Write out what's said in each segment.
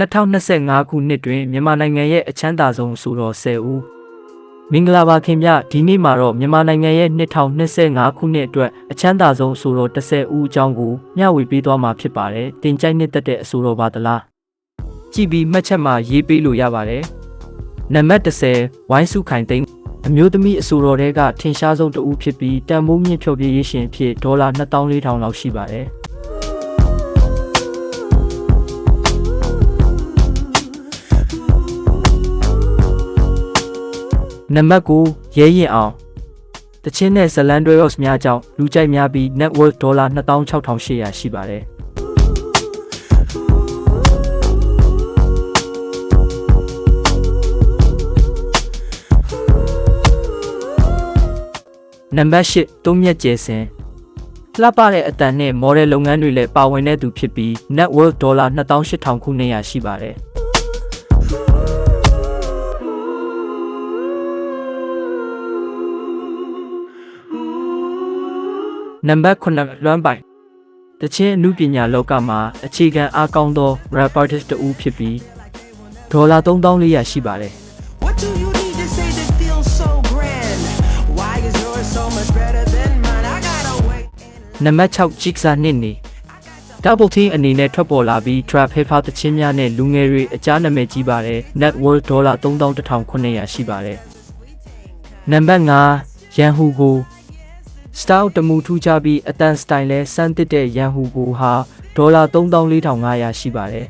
2025ခုနှစ်တွင်မြန်မာနိုင်ငံရဲ့အချမ်းသာဆုံးဆိုတော့10ဦးမင်္ဂလာပါခင်ဗျဒီနေ့မှာတော့မြန်မာနိုင်ငံရဲ့2025ခုနှစ်အတွက်အချမ်းသာဆုံးဆိုတော့10ဦးအကြောင်းကိုမျှဝေပေးသွားမှာဖြစ်ပါတယ်တင်ကြိုက်နှစ်သက်တဲ့အဆိုတော်ပါသလားကြည့်ပြီးမှတ်ချက်မှာရေးပေးလို့ရပါတယ်နံပါတ်10ဝိုင်းစုခိုင်သိန်းအမျိုးသမီးအဆိုတော်တွေကထင်ရှားဆုံးတစ်ဦးဖြစ်ပြီးတန်မိုးမြင့်ဖြော်ပြရေးရှင်အဖြစ်ဒေါ်လာ2400လောက်ရှိပါတယ် နံပါတ်9ရဲရင်အောင်တချင်းနဲ့ဇလန်ဒွဲရော့စ်များကြောင့်လူကြိုက်များပြီး net worth ဒေါ်လာ26800ရှိပါတယ်နံပါတ်10တုံးမြက်ကျဲစင်လှပတဲ့အတန်နဲ့ model လုပ်ငန်းတွေလည်းပါဝင်တဲ့သူဖြစ်ပြီး net worth ဒေါ်လာ28000ခုနှစ်ရာရှိပါတယ် နံပါတ်9လွမ်းပိုင်တချင်းအမှုပညာလောကမှာအခြေခံအားကောင်းသော rap artist တစ်ဦးဖြစ်ပြီးဒေါ်လာ3400ရှိပါတယ် What do you need to say that feels so grand? Why is yours so much better than mine? I gotta wait. နံပါတ်6 Jigsaw နှစ်နေ Double T အနေနဲ့ထွက်ပေါ်လာပြီး Trap Hip Hop တချင်းများနဲ့လူငယ်တွေအကြားနာမည်ကြီးပါတယ် Net Worth ဒေါ်လာ31,900ရှိပါတယ်နံပါတ်5ရ န်ဟူကို Style တမူထူးခြားပြီးအတန် style လဲစမ်းတစ်တဲ့ရန်ဟူကိုဟာဒေါ်လာ34,500ရှိပါတယ်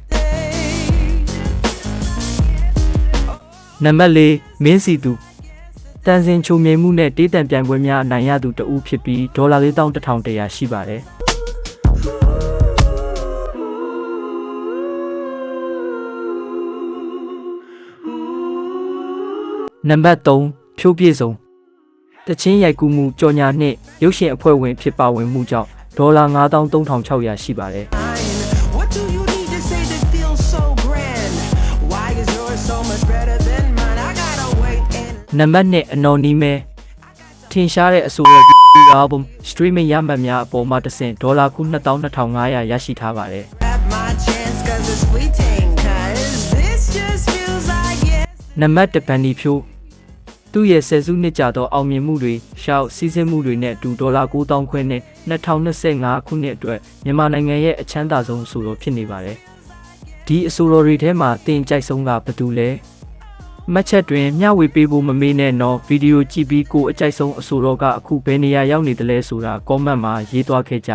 နံပါတ်4မင်းစီသူတန်စင်ချုံမြိန်မှုနဲ့တေးတံပြိုင်ပွဲများအနိုင်ရသူတဦးဖြစ်ပြီးဒေါ်လာ41,100ရှိပါတယ်နံပါတ်3ဖြိုးပြည့်စုံ တချင်းရိုက်ကူးမှုကြော်ညာနှင့်ရုပ်ရှင်အဖွဲ့ဝင်ဖြစ်ပါဝင်မှုကြောင့်ဒေါ်လာ93,600ရှိပါတယ် What do you need to say that feels so grand? Why is yours so much better than mine? I gotta wait and နံပါတ်1အနော်နီမဲထင်ရှားတဲ့အဆိုရ album streaming ရမှတ်များအပေါ်မှာတစ်ဆင့်ဒေါ်လာ92,500ရရှိထားပါတယ် grab my chance cause it's fleeting. Cause this just feels like yes. နံပါတ်1ဘန်ဒီဖြိုး သူ့ရဲ့ဆယ်စုနှစ်ကြာသောအောင်မြင်မှုတွေရှောက်စီးဆင်းမှုတွေနဲ့အတူဒေါ်လာ9000ခွဲနဲ့2025ခုနှစ်အတွက်မြန်မာနိုင်ငံရဲ့အချမ်းသာဆုံးအဆိုတော်ဖြစ်နေပါတယ်ဒီအဆိုတော်တွေထဲမှာတင်ကြိုက်ဆုံးကဘယ်သူလဲမှတ်ချက်တွင်မျှဝေပေးဖို့မမေ့နဲ့တော့ဗီဒီယိုကြည့်ပြီးကိုယ်အကြိုက်ဆုံးအဆိုတော်ကအခုဘယ်နေရာရောက်နေသလဲဆိုတာ comment မှာရေးသွားခဲ့ကြ